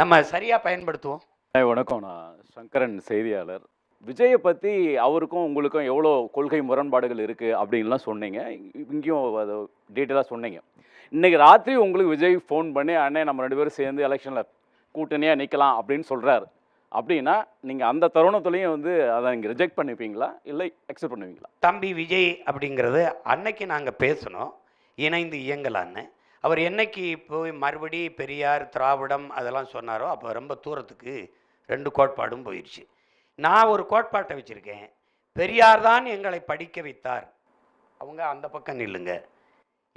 நம்ம சரியாக பயன்படுத்துவோம். வணக்கம். நான் சங்கரன் செய்தியாளர். விஜயை பற்றி அவருக்கும் உங்களுக்கும் எவ்வளோ கொள்கை முரண்பாடுகள் இருக்குது அப்படின்லாம் சொன்னீங்க. இங்கேயும் அதை டீட்டெயிலாக சொன்னீங்க. இன்னைக்கு ராத்திரி உங்களுக்கு விஜய் ஃபோன் பண்ணி அண்ணே நம்ம ரெண்டு பேரும் சேர்ந்து எலெக்ஷனில் கூட்டணியாக நிற்கலாம் அப்படின்னு சொல்கிறாரு அப்படின்னா நீங்கள் அந்த தருணத்துலேயும் வந்து அதை நீங்கள் ரிஜெக்ட் பண்ணிப்பீங்களா? இல்லை அக்செப்ட் பண்ணுவீங்களா? தம்பி விஜய் அப்படிங்கிறது அன்னைக்கு நாங்கள் பேசணும் இணைந்து இயங்கலான்னு. அவர் என்னைக்கு போய் மறுபடி பெரியார் திராவிடம் அதெல்லாம் சொன்னாரோ அப்போ ரொம்ப தூரத்துக்கு ரெண்டு கோட்பாடும் போயிடுச்சு நான் ஒரு கோட்பாட்டை வச்சுருக்கேன். பெரியார் தான் எங்களை படிக்க வைத்தார். அவங்க அந்த பக்கம் நில்லுங்க.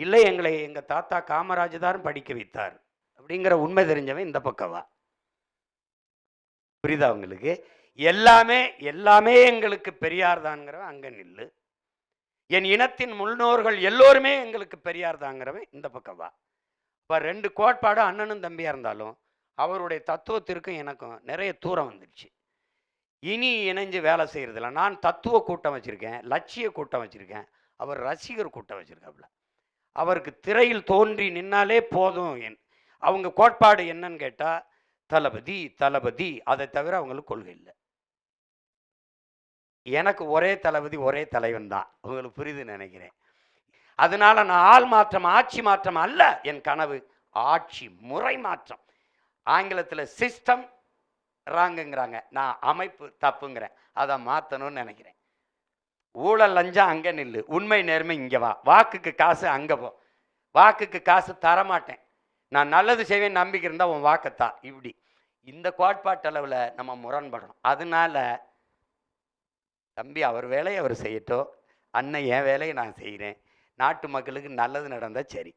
இல்லை எங்களை எங்கள் தாத்தா காமராஜ் தான் படிக்க வைத்தார் அப்படிங்கிற உண்மை தெரிஞ்சவன் இந்த பக்கவா புரியுதா உங்களுக்கு? எல்லாமே எல்லாமே எங்களுக்கு பெரியார் தான்ங்கிறவன் அங்கே நில்லு. என் இனத்தின் முன்னோர்கள் எல்லோருமே எங்களுக்கு பெரியார் தாங்கிறவன் இந்த பக்கம் வா. இப்போ ரெண்டு கோட்பாடு அண்ணனும் தம்பியாக இருந்தாலும் அவருடைய தத்துவத்திற்கும் எனக்கும் நிறைய தூரம் வந்துடுச்சு இனி இணைஞ்சு வேலை செய்கிறதில்ல நான் தத்துவ கூட்டம் வச்சுருக்கேன் லட்சிய கூட்டம் வச்சுருக்கேன். அவர் ரசிகர் கூட்டம் வச்சுருக்காப்புல. அவருக்கு திரையில் தோன்றி நின்னாலே போதும் என் அவங்க கோட்பாடு என்னன்னு கேட்டால் தளபதி தளபதி. அதை தவிர அவங்களுக்கு கொள்கை இல்லை. எனக்கு ஒரே தளபதி ஒரே தலைவன் தான். உங்களுக்கு புரியுதுன்னு நினைக்கிறேன். அதனால நான் ஆள் மாற்றம் ஆட்சி மாற்றம் அல்ல. என் கனவு ஆட்சி முறை மாற்றம். ஆங்கிலத்தில் சிஸ்டம் ராங்குங்கிறாங்க நான் அமைப்பு தப்புங்கிறேன். அதை மாற்றணும்னு நினைக்கிறேன். ஊழல் லஞ்சம் அங்கே நில்லு. உண்மை நேர்மை இங்கே வா. வாக்குக்கு காசு அங்கே போ. வாக்குக்கு காசு தரமாட்டேன். நான் நல்லது செய்வேன் நம்பிக்கை இருந்தால் உன் வாக்கத்தா இப்படி. இந்த கோட்பாட்டளவில் நம்ம முரண்படணும் அதனால தம்பி அவர் வேலையை அவர் செய்யட்டும். அண்ணன் என் வேலையை நான் செய்கிறேன் நாட்டு மக்களுக்கு நல்லது நடந்தால் சரி.